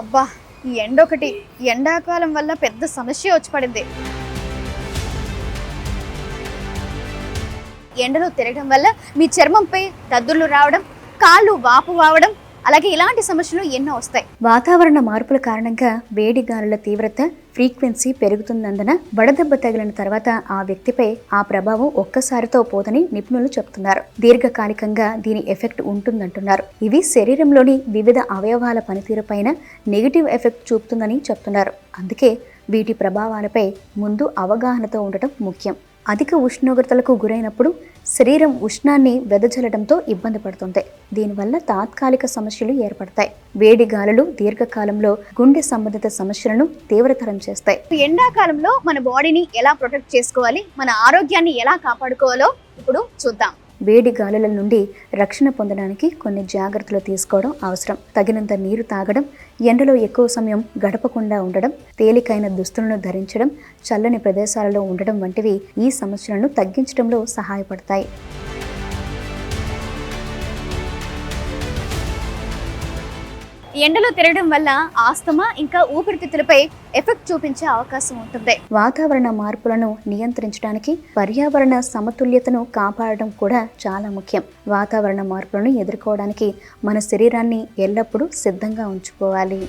అబ్బా ఈ ఎండ ఒకటి ఎండాకాలం వల్ల పెద్ద సమస్య వచ్చి పడింది. ఎండలో తిరగడం వల్ల మీ చర్మంపై దద్దుర్లు రావడం కాళ్ళు వాపు వావడం అలాగే ఇలాంటి సమస్యలు ఎన్నో వస్తాయి. వాతావరణ మార్పుల కారణంగా వేడి గాలుల తీవ్రత ఫ్రీక్వెన్సీ పెరుగుతున్నందున వడదెబ్బ తగిలిన తర్వాత ఆ వ్యక్తిపై ఆ ప్రభావం ఒక్కసారితో పోదని నిపుణులు చెబుతున్నారు దీర్ఘకాలికంగా దీని ఎఫెక్ట్ ఉంటుందంటున్నారు. ఇవి శరీరంలోని వివిధ అవయవాల పనితీరుపైన నెగిటివ్ ఎఫెక్ట్ చూపుతుందని చెప్తున్నారు. అందుకే వీటి ప్రభావాలపై ముందు అవగాహనతో ఉండటం ముఖ్యం. అధిక ఉష్ణోగ్రతలకు గురైనప్పుడు శరీరం ఉష్ణాన్ని వెదజల్లడంతో ఇబ్బంది పడుతుంది దీనివల్ల తాత్కాలిక సమస్యలు ఏర్పడతాయి. వేడి గాలులు దీర్ఘకాలంలో గుండె సంబంధిత సమస్యలను తీవ్రతరం చేస్తాయి. ఎండాకాలంలో మన బాడీని ఎలా ప్రొటెక్ట్ చేసుకోవాలి? మన ఆరోగ్యాన్ని ఎలా కాపాడుకోవాలో ఇప్పుడు చూద్దాం. వేడి గాలుల నుండి రక్షణ పొందడానికి కొన్ని జాగ్రత్తలు తీసుకోవడం అవసరం. తగినంత నీరు తాగడం ఎండలో ఎక్కువ సమయం గడపకుండా ఉండడం తేలికైన దుస్తులను ధరించడం చల్లని ప్రదేశాలలో ఉండడం వంటివి ఈ సమస్యలను తగ్గించడంలో సహాయపడతాయి. ఎండలో తిరగడం వల్ల ఆస్తమా ఇంకా ఊపిరితిత్తులపై ఎఫెక్ట్ చూపించే అవకాశం ఉంటుంది. వాతావరణ మార్పులను నియంత్రించడానికి పర్యావరణ సమతుల్యతను కాపాడడం కూడా చాలా ముఖ్యం. వాతావరణ మార్పులను ఎదుర్కోవడానికి మన శరీరాన్ని ఎల్లప్పుడూ సిద్ధంగా ఉంచుకోవాలి.